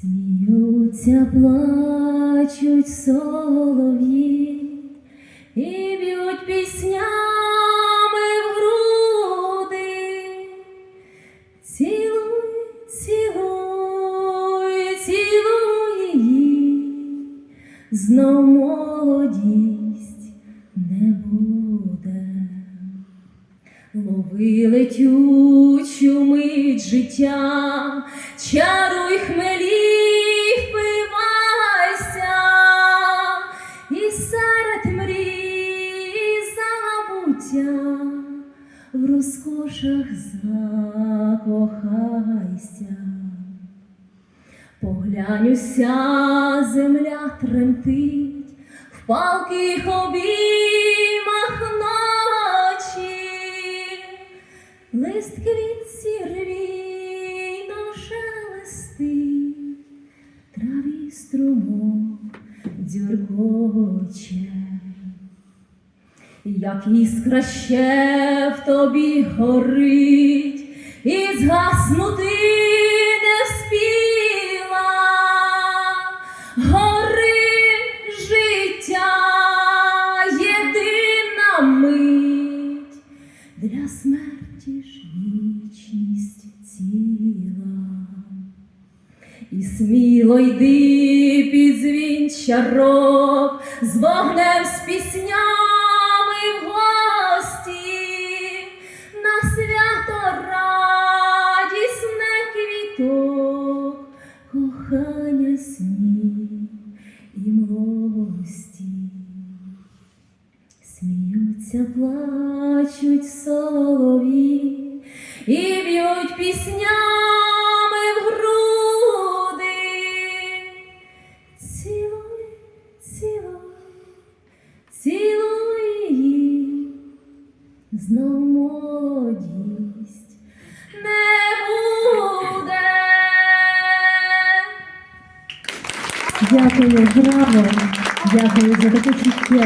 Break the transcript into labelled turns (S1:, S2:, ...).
S1: Сміються, плачуть солов'ї і б'ють піснями в груди. Цілуй, цілуй, цілуй її, знов молодість не буде. Лови летючу мить життя, чаруй забуття в розкошах закохайся. Поглянь, уся земля тремтить в палких обіймах ночі, лист квітці рвійно шелестить, траві струмок дзюркоче. Як іскра ще в тобі горить, і згаснути не вспіла, гори життя єдина мить, для смерті ж вічність ціла. І сміло йди під звін з вогнем, з піснями кохання снів і млості. Сміються, плачуть солові і б'ють піснями в груди. Цілуй, цілуй, цілуй її, знов молодість
S2: Дякую, браво! Дякую за таку чуттєву.